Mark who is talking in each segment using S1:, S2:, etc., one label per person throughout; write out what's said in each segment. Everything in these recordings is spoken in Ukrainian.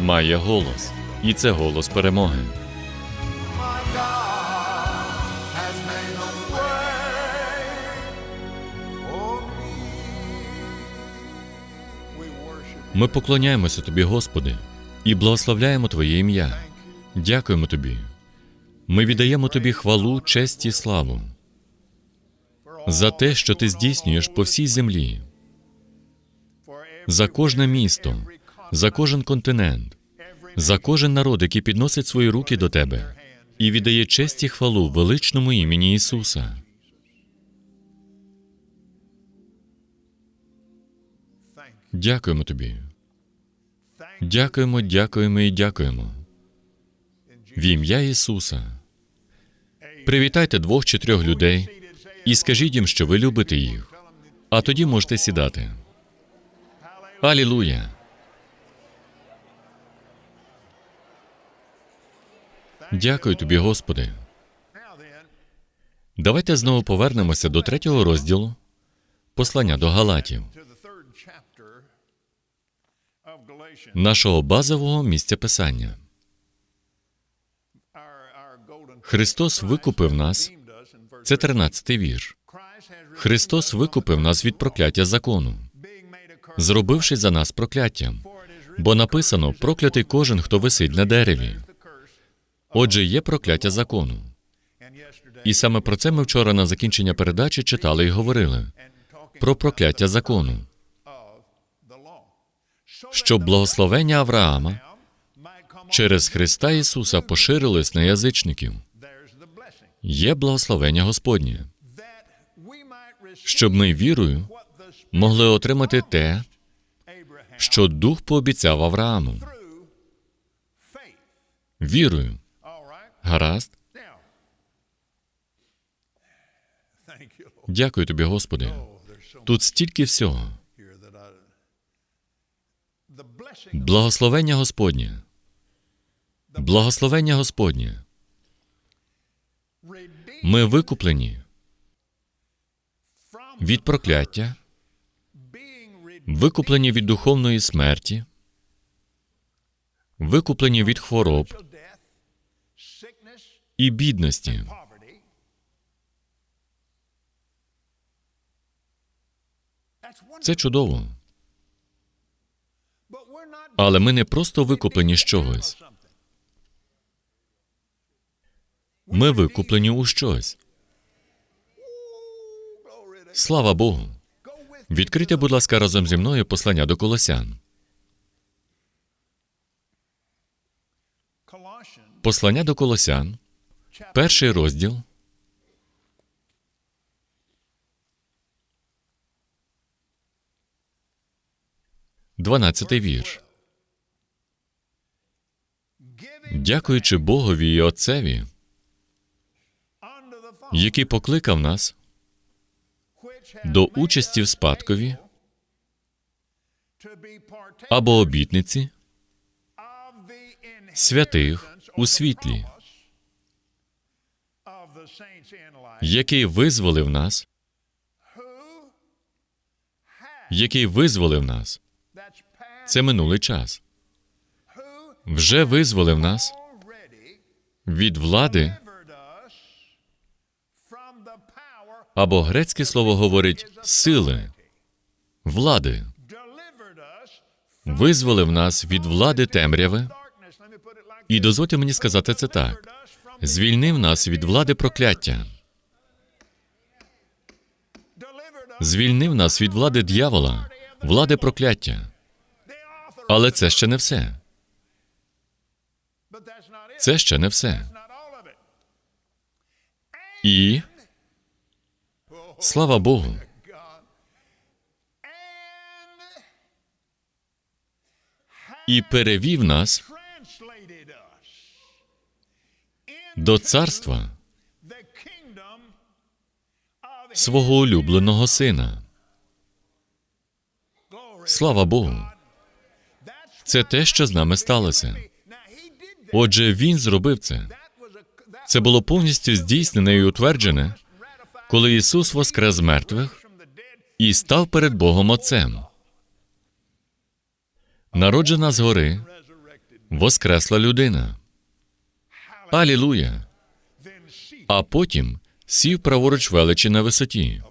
S1: має голос, і це голос перемоги. Ми поклоняємося тобі, Господи, і благословляємо Твоє ім'я. Дякуємо тобі. Ми віддаємо тобі хвалу, честь і славу за те, що ти здійснюєш по всій землі, за кожне місто, за кожен континент, за кожен народ, який підносить свої руки до тебе і віддає честь і хвалу величному імені Ісуса. Дякуємо тобі. Дякуємо, дякуємо і дякуємо. В ім'я Ісуса. Привітайте двох чи трьох людей і скажіть їм, що ви любите їх. А тоді можете сідати. Алілуя! Дякую тобі, Господи. Давайте знову повернемося до третього розділу послання до Галатів, нашого базового місця писання. Христос викупив нас. Це 13-й вірш. Христос викупив нас від прокляття закону, зробивши за нас прокляттям. Бо написано: проклятий кожен, хто висить на дереві. Отже, є прокляття закону. І саме про це ми вчора на закінчення передачі читали і говорили про прокляття закону, щоб благословення Авраама через Христа Ісуса поширилось на язичників. Є благословення Господнє, щоб ми вірою могли отримати те, що Дух пообіцяв Аврааму. Вірою. Гаразд? Дякую тобі, Господи. Тут стільки всього. Благословення Господнє. Благословення Господнє. Ми викуплені від прокляття, викуплені від духовної смерті, викуплені від хвороб і бідності. Це чудово. Але ми не просто викуплені з чогось. Ми викуплені у щось. Слава Богу. Відкрийте, будь ласка, разом зі мною послання до Колосян. Послання до Колосян, перший розділ, дванадцятий вірш. Дякуючи Богові і Отцеві, який покликав нас до участі в спадкові або обітниці святих у світлі, який визволив нас, який визволив нас. Це минулий час. Вже визволив нас від влади, або грецьке слово говорить сили, влади, визволив нас від влади темряви. І дозвольте мені сказати це так: звільнив нас від влади прокляття, звільнив нас від влади дьявола, влади прокляття. Але це ще не все. Це ще не все. І слава Богу, і перевів нас до царства свого улюбленого сина. Слава Богу. Це те, що з нами сталося. Отже, він зробив це. Це було повністю здійснене і утверджене, коли Ісус воскрес мертвих і став перед Богом Отцем. Народжена згори, воскресла людина. Алілуя! А потім сів праворуч величі на висоті.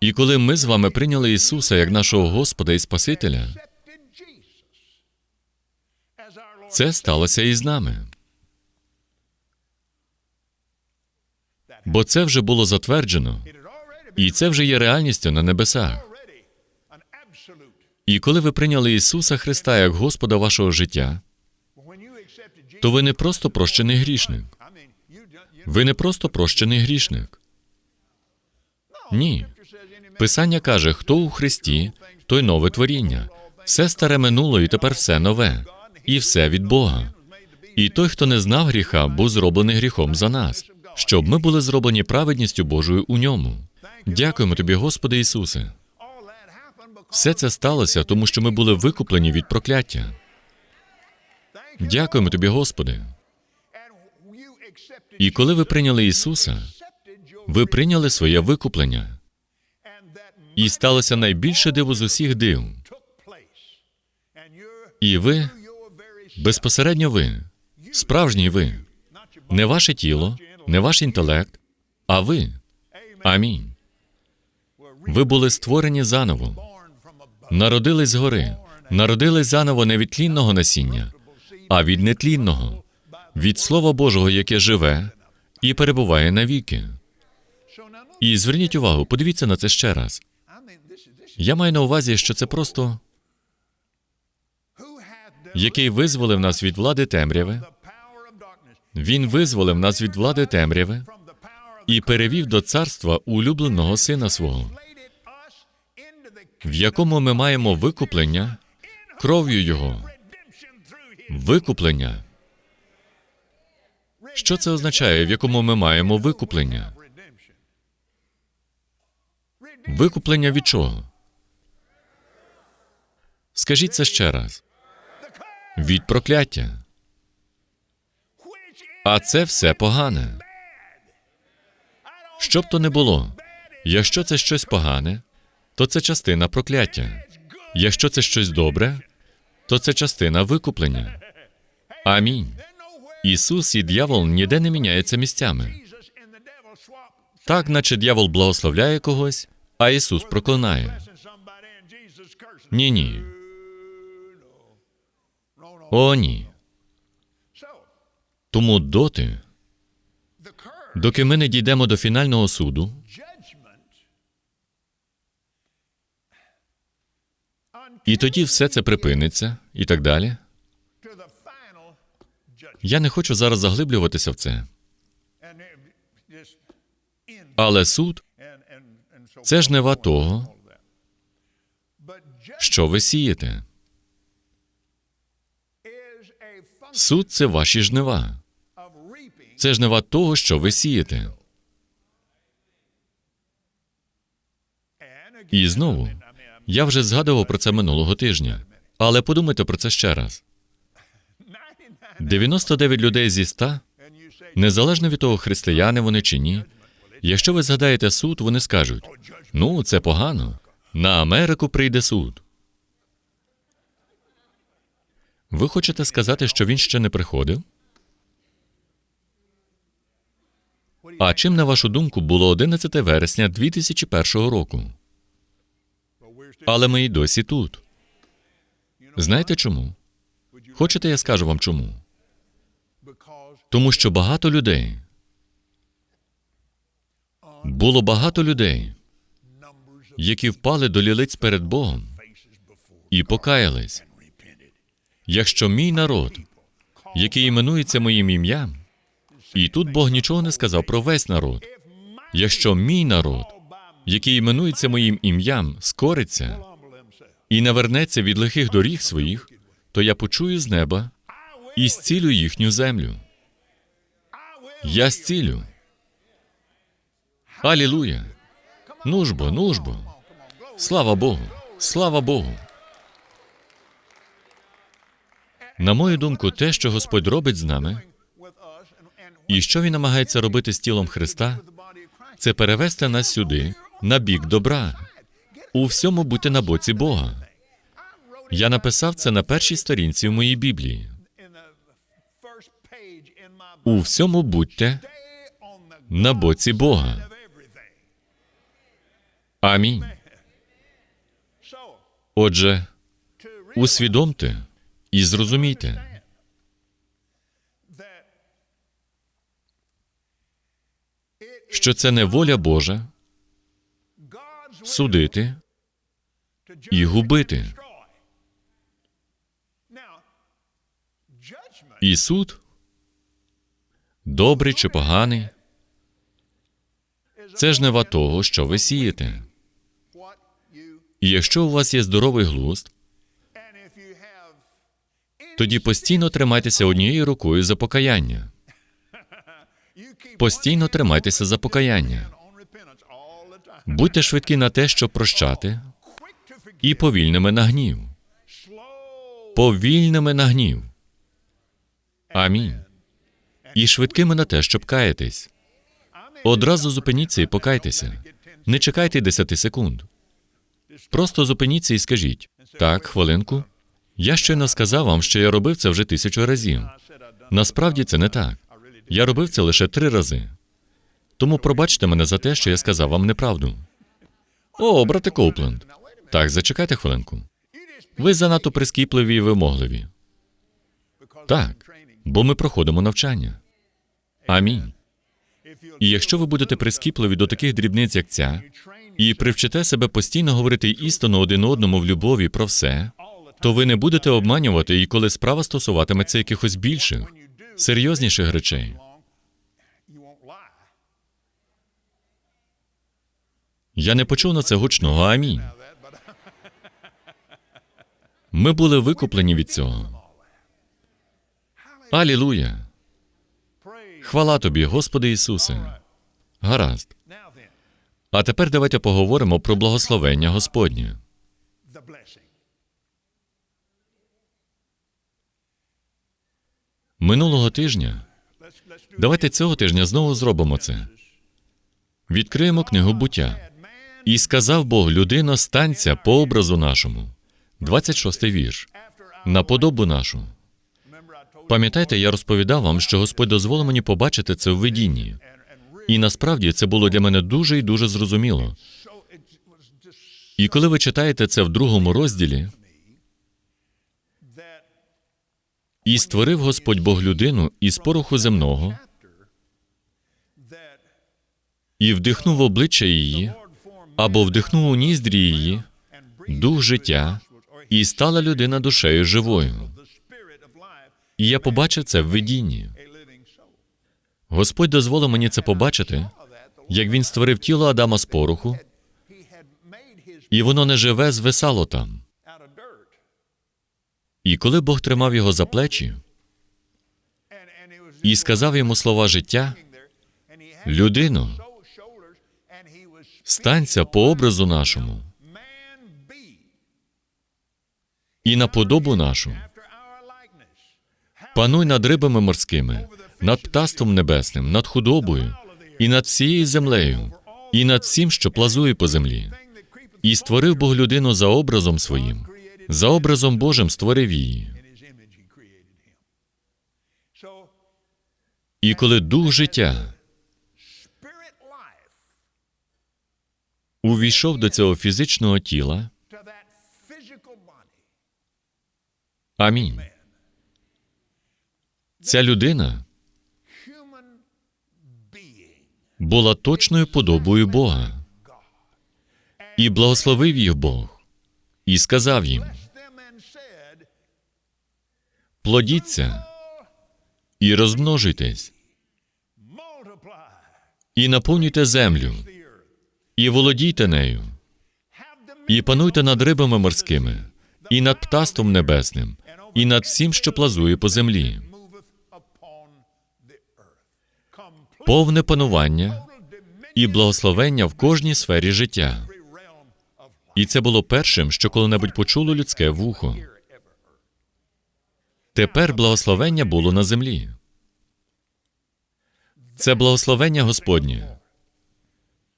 S1: І коли ми з вами прийняли Ісуса як нашого Господа і Спасителя, це сталося і з нами. Бо це вже було затверджено, і це вже є реальністю на небесах. І коли ви прийняли Ісуса Христа як Господа вашого життя, то ви не просто прощений грішник. Ви не просто прощений грішник. Ні. Писання каже, хто у Христі, той нове творіння. Все старе минуло, і тепер все нове. І все від Бога. І той, хто не знав гріха, був зроблений гріхом за нас, щоб ми були зроблені праведністю Божою у ньому. Дякуємо тобі, Господи Ісусе. Все це сталося, тому що ми були викуплені від прокляття. Дякуємо тобі, Господи. І коли ви прийняли Ісуса, ви прийняли своє викуплення, і сталося найбільше диво з усіх див. І ви, безпосередньо ви, справжній ви, не ваше тіло, не ваш інтелект, а ви. Амінь. Ви були створені заново, народились згори, народились заново не від тлінного насіння, а від нетлінного, від Слова Божого, яке живе і перебуває навіки. І зверніть увагу, подивіться на це ще раз. Я маю на увазі, що це просто який визволив нас від влади темряви. Він визволив нас від влади темряви і перевів до царства улюбленого сина свого, в якому ми маємо викуплення кров'ю Його. Викуплення. Що це означає, в якому ми маємо викуплення? Викуплення від чого? Скажіть це ще раз. Від прокляття. А це все погане. Що б то не було, якщо це щось погане, то це частина прокляття. Якщо це щось добре, то це частина викуплення. Амінь. Ісус і дьявол ніде не міняються місцями. Так, наче дьявол благословляє когось, а Ісус проклинає. Ні, ні. О, ні. Тому доти, доки ми не дійдемо до фінального суду, і тоді все це припиниться, і так далі. Я не хочу зараз заглиблюватися в це. Але суд це жнива того, що ви сієте. Суд це ваші жнива. Це жнива того, що ви сієте. І знову, я вже згадував про це минулого тижня, але подумайте про це ще раз. 99 людей зі 100, незалежно від того, християни вони чи ні, якщо ви згадаєте суд, вони скажуть: ну, це погано. На Америку прийде суд. Ви хочете сказати, що він ще не приходив? А чим, на вашу думку, було 11 вересня 2001 року? Але ми й досі тут. Знаєте чому? Хочете, я скажу вам чому? Тому що багато людей було багато людей, які впали до лілиць перед Богом і покаялись. Якщо мій народ, який іменується моїм ім'ям, і тут Бог нічого не сказав про весь народ. Якщо мій народ, який іменується моїм ім'ям, скориться і навернеться від лихих доріг своїх, то я почую з неба і зцілю їхню землю. Я зцілю. Алілуя! Ну ж бо, ну ж бо. Слава Богу! Слава Богу! На мою думку, те, що Господь робить з нами, і що він намагається робити з тілом Христа, це перевести нас сюди на бік добра. У всьому будьте на боці Бога. Я написав це на першій сторінці в моїй Біблії. У всьому будьте на боці Бога. Амінь. Отже, усвідомте і зрозумійте, що це не воля Божа судити і губити. І суд, добрий чи поганий, це жнива того, що ви сієте. І якщо у вас є здоровий глузд, тоді постійно тримайтеся однією рукою за покаяння. Постійно тримайтеся за покаяння. Будьте швидкі на те, щоб прощати, і повільними на гнів. Повільними на гнів. Амінь. І швидкими на те, щоб каятись. Одразу зупиніться і покайтеся. Не чекайте 10 секунд. Просто зупиніться і скажіть: так, хвилинку. Я щойно сказав вам, що я робив це вже тисячу разів. Насправді це не так. Я робив це лише три рази. Тому пробачте мене за те, що я сказав вам неправду. О, брате Коупленд. Так, зачекайте хвилинку. Ви занадто прискіпливі і вимогливі. Так, бо ми проходимо навчання. Амінь. І якщо ви будете прискіпливі до таких дрібниць, як ця, і привчите себе постійно говорити істину один одному в любові про все, то ви не будете обманювати, і коли справа стосуватиметься якихось більших, серйозніших речей. Я не почув на це гучного амінь. Ми були викуплені від цього. Алілуя! Хвала тобі, Господи Ісусе. Гаразд. А тепер давайте поговоримо про благословення Господнє. Минулого тижня. Давайте цього тижня знову зробимо це. Відкриємо книгу буття. І сказав Бог, людино, станься по образу нашому. 26 вірш. На подобу нашу. Пам'ятаєте, я розповідав вам, що Господь дозволив мені побачити це в видінні. І насправді це було для мене дуже і дуже зрозуміло. І коли ви читаєте це в другому розділі, і створив Господь Бог людину із пороху земного, і вдихнув обличчя її, або вдихнув у ніздрі її дух життя, і стала людина душею живою. І я побачив це в видінні. Господь дозволив мені це побачити, як він створив тіло Адама з пороху, і воно не живе, звисало там. І коли Бог тримав його за плечі і сказав йому слова життя,
S2: there,
S1: станься по образу нашому і на подобу нашу. Пануй над рибами морськими, над птаством небесним, над худобою, і над всією землею, і над всім, що плазує по землі. І створив Бог людину за образом своїм, за образом Божим створив її. І коли дух життя увійшов до цього фізичного тіла, амінь. Ця людина була точною подобою Бога. І благословив їх Бог, і сказав їм: плодіться і розмножуйтесь, і наповнюйте землю, і володійте нею, і пануйте над рибами морськими, і над птаством небесним, і над всім, що плазує по землі, повне панування і благословення в кожній сфері життя. І це було першим, що коли-небудь почуло людське вухо. Тепер благословення було на землі. Це благословення Господнє.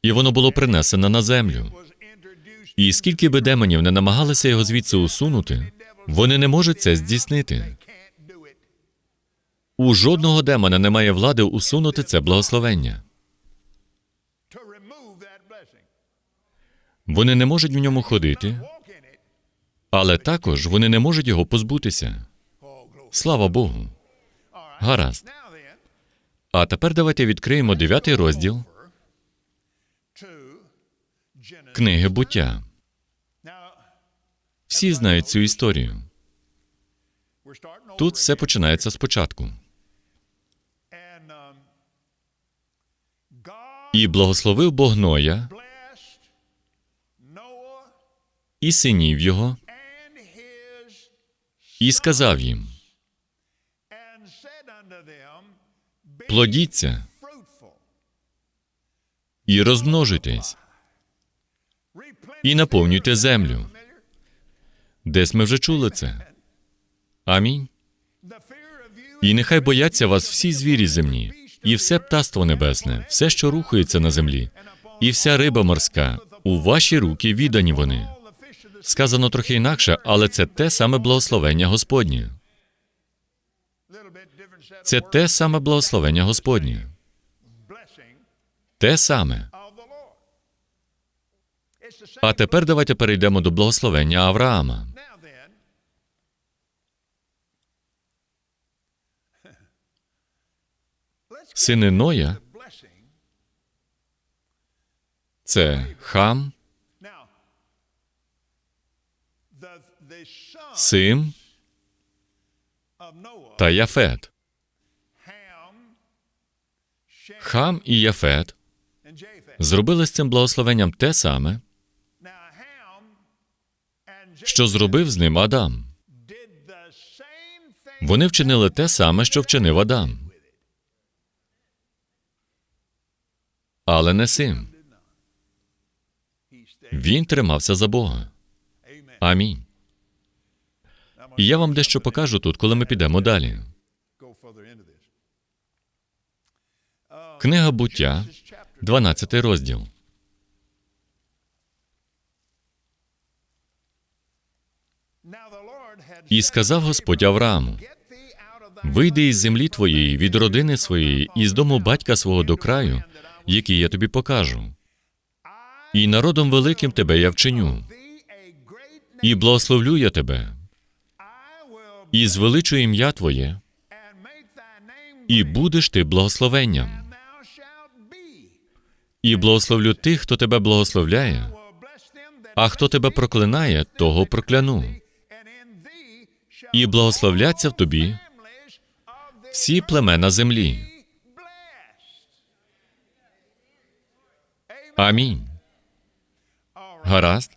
S1: І воно було принесено на землю. І скільки би демонів не намагалися його звідси усунути, вони не можуть це здійснити. У жодного демона немає влади усунути це благословення. Вони не можуть в ньому ходити, але також вони не можуть його позбутися. Слава Богу. Гаразд. А тепер давайте відкриємо дев'ятий розділ. Книги буття. Всі знають цю історію. Тут все починається спочатку. І благословив Бог Ноя і синів його, і сказав їм: плодіться і розмножуйтесь, і наповнюйте землю. Десь ми вже чули це. Амінь. І нехай бояться вас всі звірі земні, і все птаство небесне, все, що рухається на землі, і вся риба морська. У ваші руки віддані вони. Сказано трохи інакше, але це те саме благословення Господнє. Це те саме благословення Господнє. Те саме. А тепер давайте перейдемо до благословення Авраама. Сини Ноя це Хам, Сим та Яфет. Хам і Яфет зробили з цим благословенням те саме, що зробив з ним Адам. Вони вчинили те саме, що вчинив Адам. Але не
S2: stayed.
S1: Він тримався за Бога. Амінь. І я вам дещо покажу тут, коли ми підемо далі. Книга буття, 12 розділ. І сказав Господь Аврааму: Вийди із землі твоєї, від родини своєї, і з дому батька свого до краю, який я тобі покажу. І народом великим тебе я вчиню, і благословлю я тебе, і звеличу ім'я твоє, і будеш ти благословенням. І благословлю тих, хто тебе благословляє, а хто тебе проклинає, того прокляну. І благословляться в тобі всі племена землі. Амінь. Гаразд.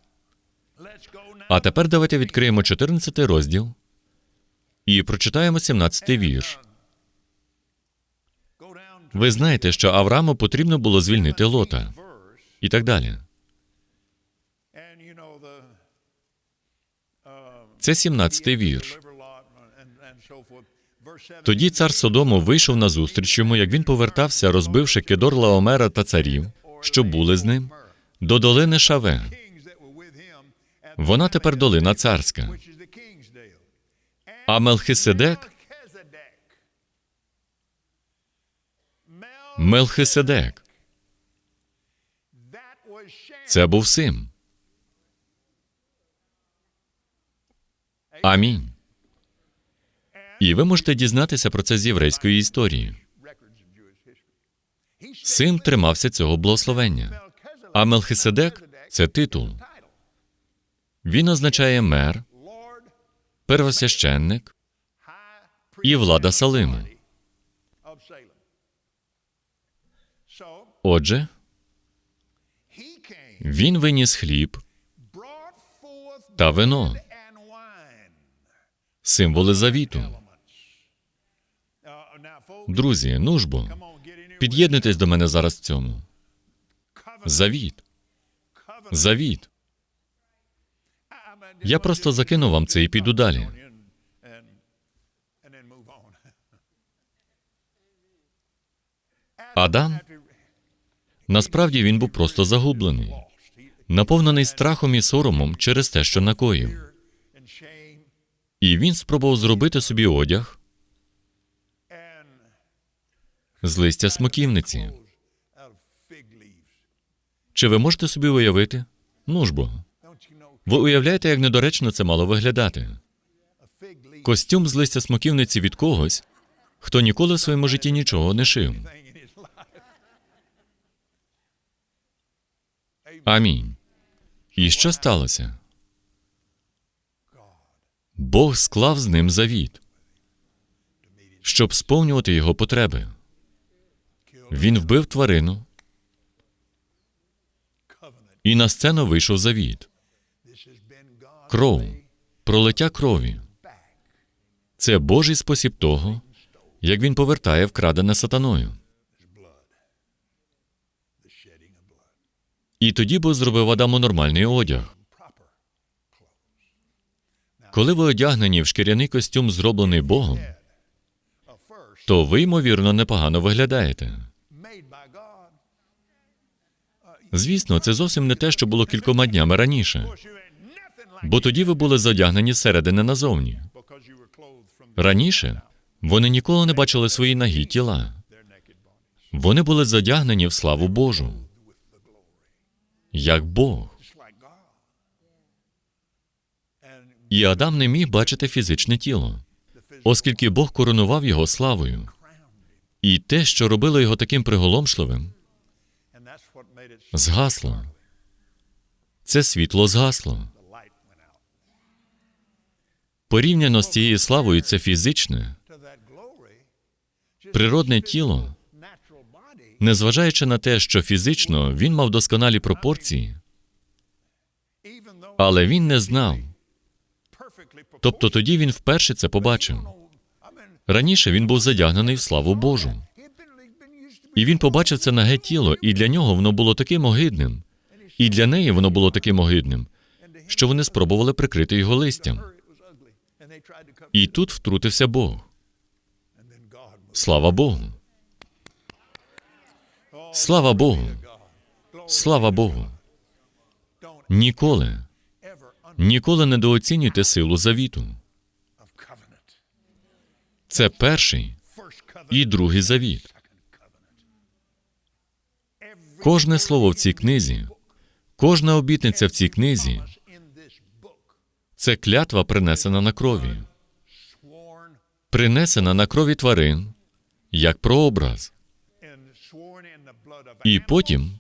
S1: А тепер давайте відкриємо 14 розділ і прочитаємо 17 вірш. Ви знаєте, що Аврааму потрібно було звільнити Лота і так далі.
S2: Forth. Verse 7.
S1: Тоді цар Содому вийшов на зустріч йому, як він повертався, розбивши Кедор Лаомера та царів, що були з ним, до долини Шаве. Вона тепер долина царська. А Мелхиседек, Мелхиседек, це був син. Амінь. І ви можете дізнатися про це з єврейської історії. Син тримався цього благословення. А Мелхиседек це титул. Він означає мер, первосвященник і влада Салиму. Отже, він виніс хліб та вино, символи завіту. Друзі, ну ж під'єднуйтесь до мене зараз в цьому. Завіт. Завіт. Я просто закину вам це і піду далі. Адам насправді він був просто загублений, наповнений страхом і соромом через те, що накоїв. І він спробував зробити собі одяг з листя смоківниці. Чи ви можете собі уявити? Ну ж бо. Ви уявляєте, як недоречно це мало виглядати? Костюм з листя смоківниці від когось, хто ніколи в своєму житті нічого не шив. Амінь. І що сталося? Бог склав з ним завіт, щоб сповнювати його потреби. Він вбив тварину, і на сцену вийшов завіт. Кров, пролиття крові. Це Божий спосіб того, як він повертає вкрадене сатаною. І тоді Бог зробив Адаму нормальний одяг. Коли ви одягнені в шкіряний костюм, зроблений Богом, то ви, ймовірно, непогано виглядаєте. Звісно, це зовсім не те, що було кількома днями раніше, бо тоді ви були задягнені зсередини назовні. Раніше вони ніколи не бачили свої нагі тіла. Вони були задягнені в славу Божу, як Бог. І Адам не міг бачити фізичне тіло, оскільки Бог коронував його славою. І те, що робило його таким приголомшливим, згасло. Це світло згасло. Порівняно з цією славою, це фізичне, природне тіло, незважаючи на те, що фізично він мав досконалі пропорції, але він не знав. Тобто тоді він вперше це побачив. Раніше він був задягнений в славу Божу. І він побачив це наге тіло, і для нього воно було таким огидним, і для неї воно було таким огидним, що вони спробували прикрити його листям. І тут втрутився Бог. Слава Богу. Слава Богу. Слава Богу. Ніколи, ніколи недооцінюйте силу завіту. Це перший і другий завіт. Кожне слово в цій книзі, кожна обітниця в цій книзі це клятва, принесена на крові, принесена на крові тварин, як прообраз, і потім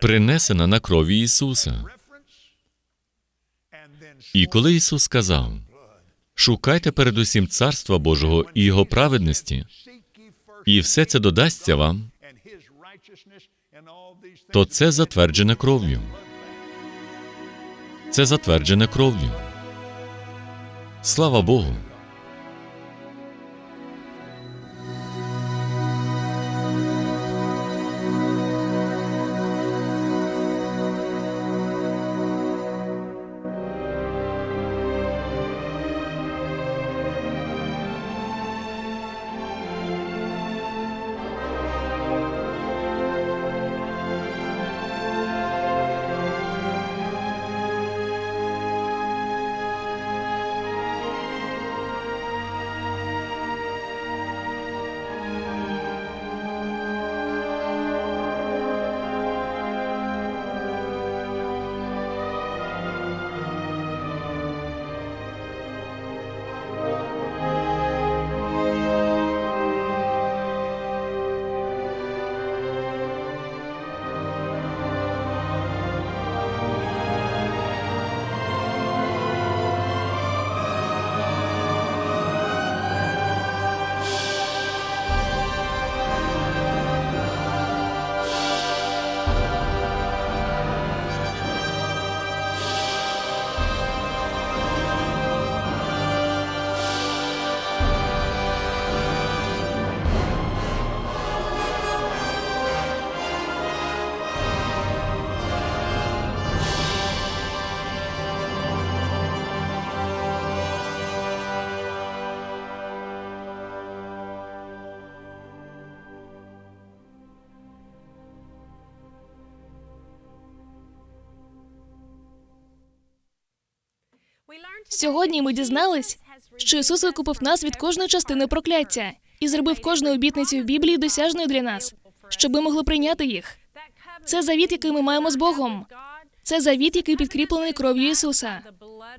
S1: принесена на крові Ісуса. І коли Ісус сказав: шукайте передусім Царства Божого і Його праведності, і все це додасться вам, то це затверджене кров'ю. Це затверджене кров'ю. Слава Богу.
S3: Сьогодні ми дізнались, що Ісус викупив нас від кожної частини прокляття і зробив кожну обітницю в Біблії досяжною для нас, щоб ми могли прийняти їх. Це завіт, який ми маємо з Богом. Це завіт, який підкріплений кров'ю Ісуса.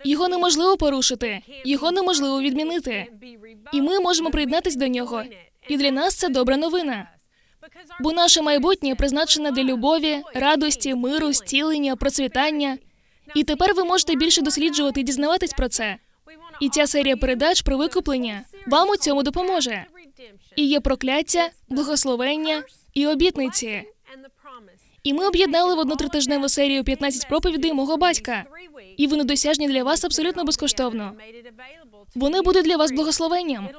S3: Його неможливо порушити, його неможливо відмінити. І ми можемо приєднатись до нього. І для нас це добра новина. Бо наше майбутнє призначене для любові, радості, миру, зцілення, процвітання. І тепер ви можете більше досліджувати і дізнаватись про це. І ця серія передач про викуплення вам у цьому допоможе. І є прокляття, благословення і обітниці. І ми об'єднали в одну тритижневу серію 15 проповідей мого батька. І вони досяжні для вас абсолютно безкоштовно. Вони будуть для вас благословенням.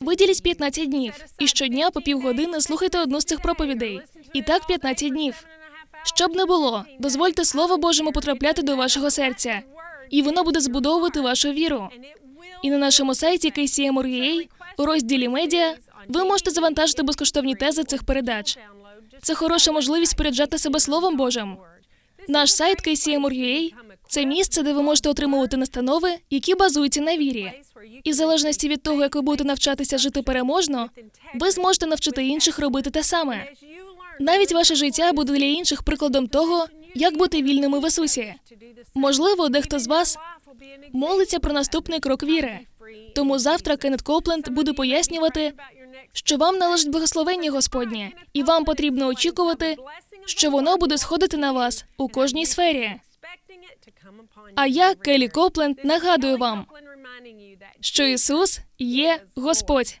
S3: Виділіть 15 днів, і щодня по півгодини слухайте одну з цих проповідей. І так 15 днів. Щоб не було, дозвольте Слово Божому потрапляти до вашого серця, і воно буде збудовувати вашу віру. І на нашому сайті KCM.org у розділі медіа ви можете завантажити безкоштовні тези цих передач. Це хороша можливість поряджати себе Словом Божим. Наш сайт KCM.org – це місце, де ви можете отримувати настанови, які базуються на вірі. І в залежності від того, як ви будете навчатися жити переможно, ви зможете навчити інших робити те саме. Навіть ваше життя буде для інших прикладом того, як бути вільними в Ісусі. Можливо, дехто з вас молиться про наступний крок віри. Тому завтра Кеннет Копленд буде пояснювати, що вам належить благословення Господнє, і вам потрібно очікувати, що воно буде сходити на вас у кожній сфері. А я, Келі Копленд, нагадую вам, що Ісус є Господь.